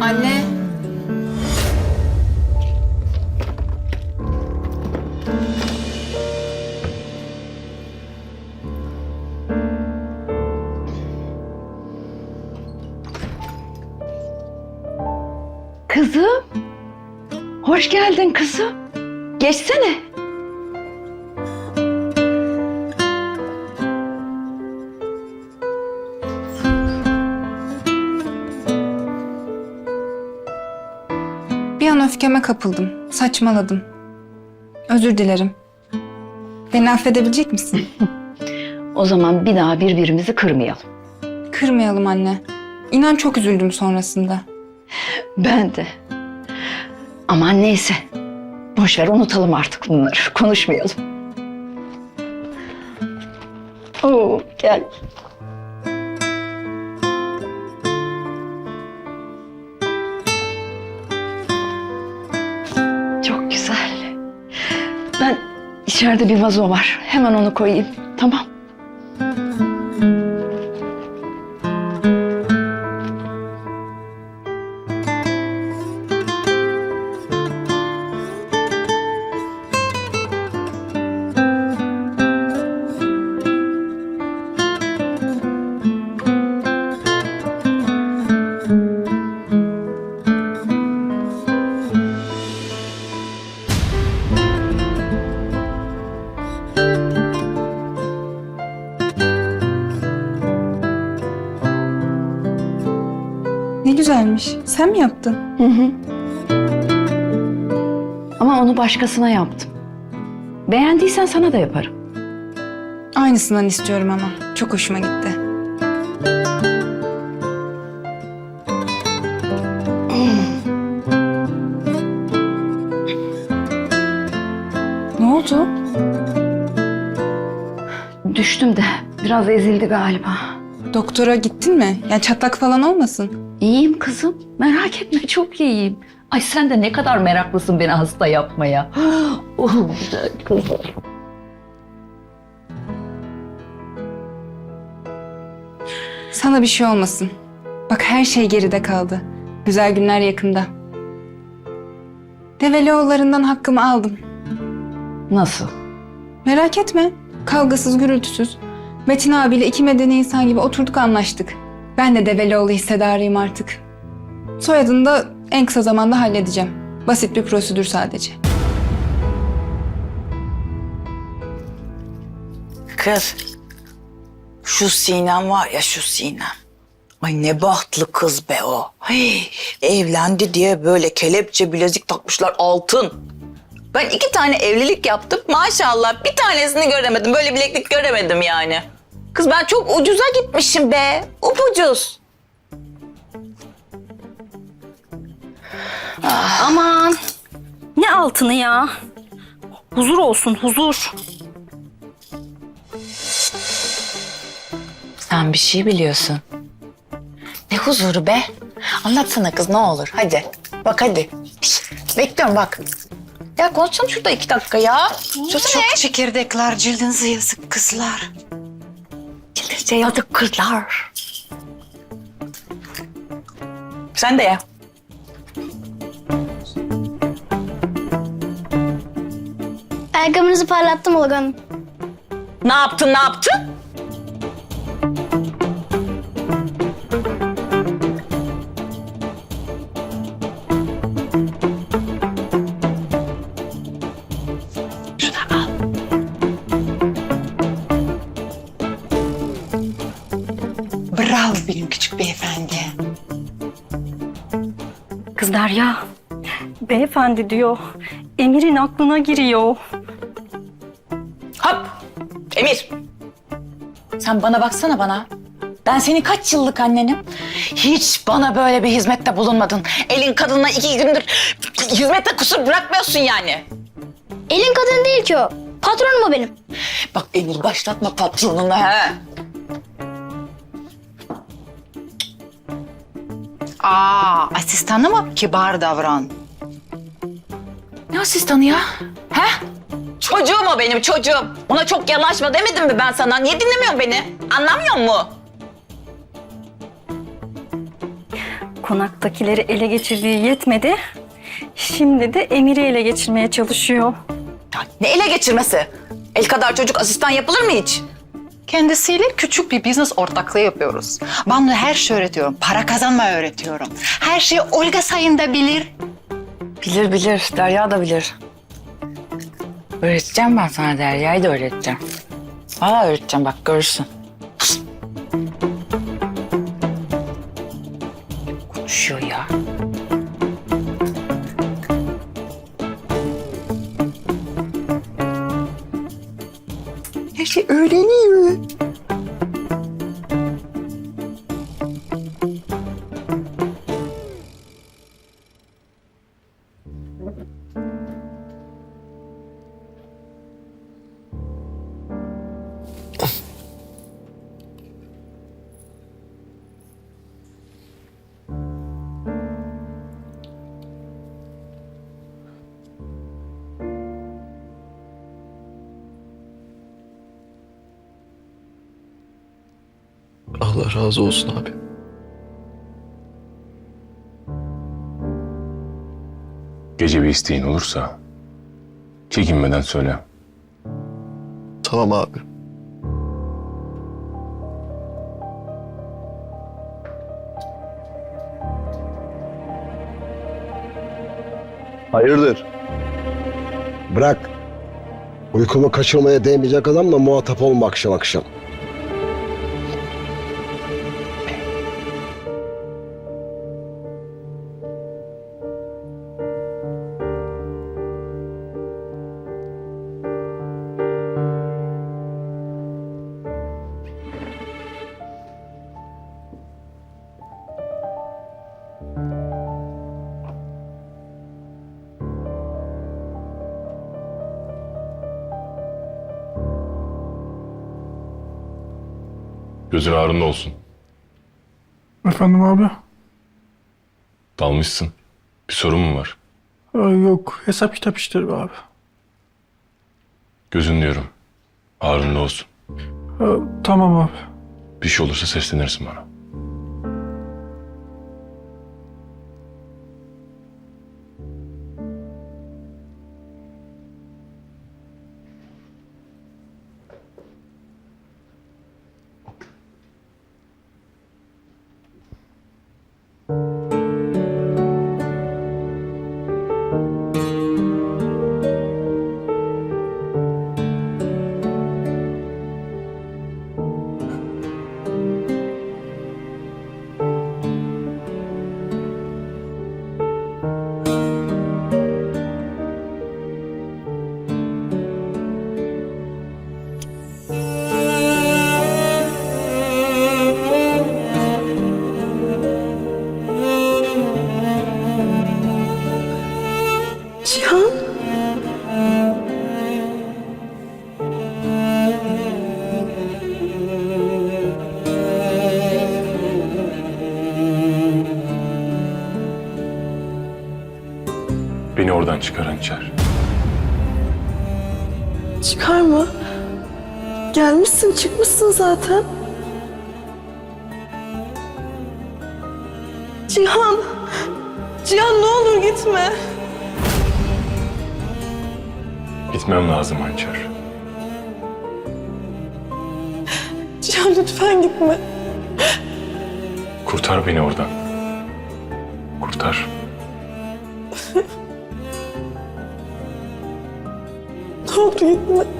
Anne. Kızım. Hoş geldin kızım. Geçsene. Bir an öfkeme kapıldım. Saçmaladım. Özür dilerim. Beni affedebilecek misin? O zaman bir daha birbirimizi kırmayalım. Kırmayalım anne. İnan çok üzüldüm sonrasında. Ben de. Aman neyse. Boş ver unutalım artık bunları. Konuşmayalım. Oo, gel. İçeride bir vazo var. Hemen onu koyayım. Tamam. Güzelmiş. Sen mi yaptın? Hı hı. Ama onu başkasına yaptım. Beğendiysen sana da yaparım. Aynısından istiyorum ama. Çok hoşuma gitti. ne oldu? Düştüm de biraz ezildi galiba. Doktora gittin mi? Yani çatlak falan olmasın? İyiyim kızım. Merak etme çok iyiyim. Ay sen de ne kadar meraklısın beni hasta yapmaya. Oh, güzel kızım. Sana bir şey olmasın. Bak her şey geride kaldı. Güzel günler yakında. Develioğullarından hakkımı aldım. Nasıl? Merak etme. Kavgasız, gürültüsüz. Metin abiyle iki medeni insan gibi oturduk anlaştık. Ben de Develioğlu hissedarıyım artık. Soyadını da en kısa zamanda halledeceğim. Basit bir prosedür sadece. Kız. Şu Sinem var ya şu Sinem. Ay ne bahtlı kız be o. Ay, evlendi diye böyle kelepçe bilezik takmışlar altın. Ben iki tane evlilik yaptım maşallah bir tanesini göremedim. Böyle bileklik göremedim yani. Kız ben çok ucuza gitmişim be. Upucuz. Aman. Ne altını ya? Huzur olsun huzur. Sen bir şey biliyorsun. Ne huzuru be? Anlatsana kız ne olur hadi. Bak hadi. Şişt, bekliyorum bak. Ya konuşalım şurada iki dakika ya. Söylesene. Çok çekirdekler cildinize yazık kızlar. Cildinize yazık kızlar. Sen de ye. Ayakkabınızı parlattım Olga Hanım. Ne yaptın ne yaptın? Bravo benim küçük beyefendi. kız Derya. Beyefendi diyor. Emir'in aklına giriyor. Hop! Emir! Sen bana baksana bana. Ben senin kaç yıllık annenim? Hiç bana böyle bir hizmette bulunmadın. Elin kadınla iki gündür hizmette kusur bırakmıyorsun yani. Elin kadın değil ki o. Patronum o benim. Bak Emir başlatma patronunu ha. Aa, asistanı mı? Kibar davran. Ne asistanı ya? He? Çocuğum o benim çocuğum. Ona çok yanaşma demedim mi ben sana? Niye dinlemiyorsun beni? Anlamıyor mu? Konaktakileri ele geçirdiği yetmedi. Şimdi de Emir'i ele geçirmeye çalışıyor. Ya ne ele geçirmesi? El kadar çocuk asistan yapılır mı hiç? Kendisiyle küçük bir business ortaklığı yapıyoruz. Ben ona her şey öğretiyorum. Para kazanma öğretiyorum. Her şeyi Olga sayında bilir. Bilir bilir. Derya da bilir. Öğreteceğim ben sana Derya'yı da öğreteceğim. Valla öğreteceğim bak görürsün. Şey öğreniyor. Allah razı olsun abi. Gece bir isteğin olursa çekinmeden söyle. Tamam abi. Hayırdır? Bırak. Uykumu kaçırmaya değmeyecek adamla muhatap olma akşam akşam. Gözün ağrında olsun. Efendim abi? Dalmışsın. Bir sorun mu var? Ee, yok hesap kitap işleri be abi. Gözün diyorum. Ağrında olsun. Ee, tamam abi. Bir şey olursa seslenirsin bana. Beni oradan çıkar hançer. Çıkarma. Gelmişsin çıkmışsın zaten. Cihan. Cihan ne olur gitme. Gitmem lazım hançer. Cihan lütfen gitme. Kurtar beni oradan. Kurtar. Ne